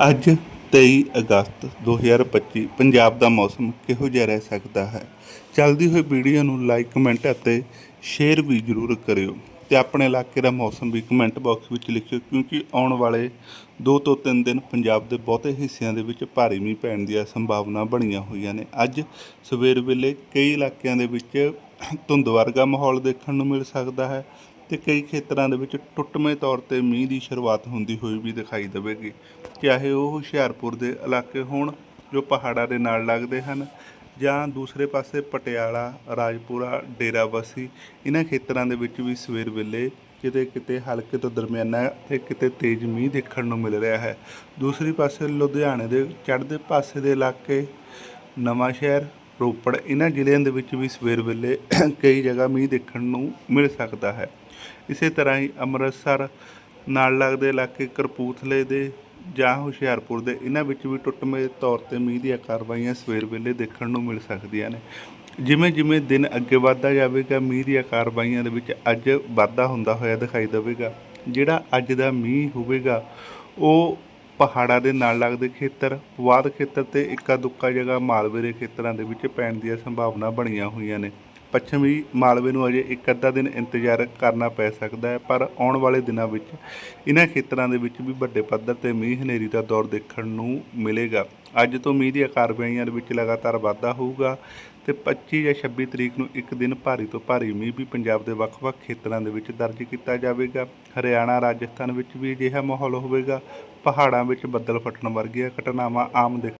ਅੱਜ 23 ਅਗਸਤ 2025 ਪੰਜਾਬ ਦਾ ਮੌਸਮ ਕਿਹੋ ਜਿਹਾ ਰਹਿ ਸਕਦਾ ਹੈ? ਚੱਲਦੀ ਹੋਈ ਵੀਡੀਓ ਨੂੰ ਲਾਈਕ ਕਮੈਂਟ ਅਤੇ ਸ਼ੇਅਰ ਵੀ ਜ਼ਰੂਰ ਕਰਿਓ ਤੇ ਆਪਣੇ ਇਲਾਕੇ ਦਾ ਮੌਸਮ ਵੀ ਕਮੈਂਟ ਬਾਕਸ ਵਿੱਚ ਲਿਖਿਓ ਕਿਉਂਕਿ ਆਉਣ ਵਾਲੇ 2 ਤੋਂ 3 ਦਿਨ ਪੰਜਾਬ ਦੇ ਬਹੁਤੇ ਹਿੱਸਿਆਂ ਦੇ ਵਿੱਚ ਭਾਰੀ ਮੀਂਹ ਪੈਣ ਦੀਆਂ ਸੰਭਾਵਨਾ ਬਣੀਆਂ ਹੋਈਆਂ ਨੇ। ਅੱਜ ਸਵੇਰ ਵੇਲੇ ਕਈ ਇਲਾਕਿਆਂ ਦੇ ਵਿੱਚ ਧੁੰਦ ਵਰਗਾ ਮਾਹੌਲ ਦੇਖਣ ਨੂੰ ਮਿਲ ਸਕਦਾ ਹੈ। ਤੇ ਕਈ ਖੇਤਰਾਂ ਦੇ ਵਿੱਚ ਟੁੱਟਵੇਂ ਤੌਰ ਤੇ ਮੀਂਹ ਦੀ ਸ਼ੁਰੂਆਤ ਹੁੰਦੀ ਹੋਈ ਵੀ ਦਿਖਾਈ ਦੇਵੇਗੀ। ਚਾਹੇ ਉਹ ਹੁਸ਼ਿਆਰਪੁਰ ਦੇ ਇਲਾਕੇ ਹੋਣ ਜੋ ਪਹਾੜਾਂ ਦੇ ਨਾਲ ਲੱਗਦੇ ਹਨ ਜਾਂ ਦੂਸਰੇ ਪਾਸੇ ਪਟਿਆਲਾ, ਰਾਜਪੁਰਾ, ਡੇਰਾਬੱਸੀ ਇਹਨਾਂ ਖੇਤਰਾਂ ਦੇ ਵਿੱਚ ਵੀ ਸਵੇਰ ਵੇਲੇ ਕਿਤੇ ਕਿਤੇ ਹਲਕੇ ਤੋਂ ਦਰਮਿਆਨਾ ਤੇ ਕਿਤੇ ਤੇਜ਼ ਮੀਂਹ ਦੇਖਣ ਨੂੰ ਮਿਲ ਰਿਹਾ ਹੈ। ਦੂਸਰੀ ਪਾਸੇ ਲੁਧਿਆਣੇ ਦੇ ਚੜ੍ਹਦੇ ਪਾਸੇ ਦੇ ਇਲਾਕੇ ਨਵਾਂ ਸ਼ਹਿਰ, ਰੋਪੜ ਇਹਨਾਂ ਜ਼ਿਲ੍ਹਿਆਂ ਦੇ ਵਿੱਚ ਵੀ ਸਵੇਰ ਵੇਲੇ ਕਈ ਜਗ੍ਹਾ ਮੀਂਹ ਦੇਖਣ ਨੂੰ ਮਿਲ ਸਕਦਾ ਹੈ। ਇਸੇ ਤਰ੍ਹਾਂ ਹੀ ਅੰਮ੍ਰਿਤਸਰ ਨਾਲ ਲੱਗਦੇ ਇਲਾਕੇ ਕਰਪੂਥਲੇ ਦੇ ਜਾਂ ਹੁਸ਼ਿਆਰਪੁਰ ਦੇ, ਇਹਨਾਂ ਵਿੱਚ ਵੀ ਟੁੱਟਵੇਂ ਤੌਰ ਤੇ ਮੀਂਹ ਦੀਆਂ ਕਾਰਵਾਈਆਂ ਸਵੇਰ ਵੇਲੇ ਦੇਖਣ ਨੂੰ ਮਿਲ ਸਕਦੀਆਂ ਨੇ। ਜਿਵੇਂ ਜਿਵੇਂ ਦਿਨ ਅੱਗੇ ਵੱਧਦਾ ਜਾਵੇਗਾ, ਮੀਂਹ ਦੀਆਂ ਕਾਰਵਾਈਆਂ ਦੇ ਵਿੱਚ ਅੱਜ ਵਾਧਾ ਹੁੰਦਾ ਹੋਇਆ ਦਿਖਾਈ ਦੇਵੇਗਾ। ਜਿਹੜਾ ਅੱਜ ਦਾ ਮੀਂਹ ਹੋਵੇਗਾ, ਉਹ ਪਹਾੜਾਂ ਦੇ ਨਾਲ ਲੱਗਦੇ ਖੇਤਰ ਵਾਦ ਖੇਤਰ ਤੇ ਇੱਕਾ ਦੁੱਕਾ ਜਗ੍ਹਾ ਮਾਲਵੇ ਦੇ ਖੇਤਰਾਂ ਦੇ ਵਿੱਚ ਪੈਣ ਦੀਆਂ ਸੰਭਾਵਨਾ ਬਣੀਆਂ ਹੋਈਆਂ ਨੇ। ਪੱਛਮੀ ਮਾਲਵੇ ਨੂੰ ਅਜੇ ਇੱਕ ਅੱਧਾ ਦਿਨ ਇੰਤਜ਼ਾਰ ਕਰਨਾ ਪੈ ਸਕਦਾ ਹੈ, ਪਰ ਆਉਣ ਵਾਲੇ ਦਿਨਾਂ ਵਿੱਚ ਇਹਨਾਂ ਖੇਤਰਾਂ ਦੇ ਵਿੱਚ ਵੀ ਵੱਡੇ ਪੱਧਰ ਤੇ ਮੀਂਹ ਹਨੇਰੀ ਦਾ ਦੌਰ ਦੇਖਣ ਨੂੰ ਮਿਲੇਗਾ। ਅੱਜ ਤੋਂ ਮੀਂਹ ਦੀਆਂ ਕਾਰਵਾਈਆਂ ਦੇ ਵਿੱਚ ਲਗਾਤਾਰ ਵਾਧਾ ਹੋਊਗਾ ਤੇ 25 ਜਾਂ 26 ਤਰੀਕ ਨੂੰ ਇੱਕ ਦਿਨ ਭਾਰੀ ਤੋਂ ਭਾਰੀ ਮੀਂਹ ਵੀ ਪੰਜਾਬ ਦੇ ਵੱਖ-ਵੱਖ ਖੇਤਰਾਂ ਦੇ ਵਿੱਚ ਦਰਜ ਕੀਤਾ ਜਾਵੇਗਾ। ਹਰਿਆਣਾ, ਰਾਜਸਥਾਨ ਵਿੱਚ ਵੀ ਅਜਿਹਾ ਮਾਹੌਲ ਹੋਵੇਗਾ। ਪਹਾੜਾਂ ਵਿੱਚ ਬੱਦਲ ਫਟਣ ਵਰਗੀਆਂ ਘਟਨਾਵਾਂ ਆਮ ਦੇਖ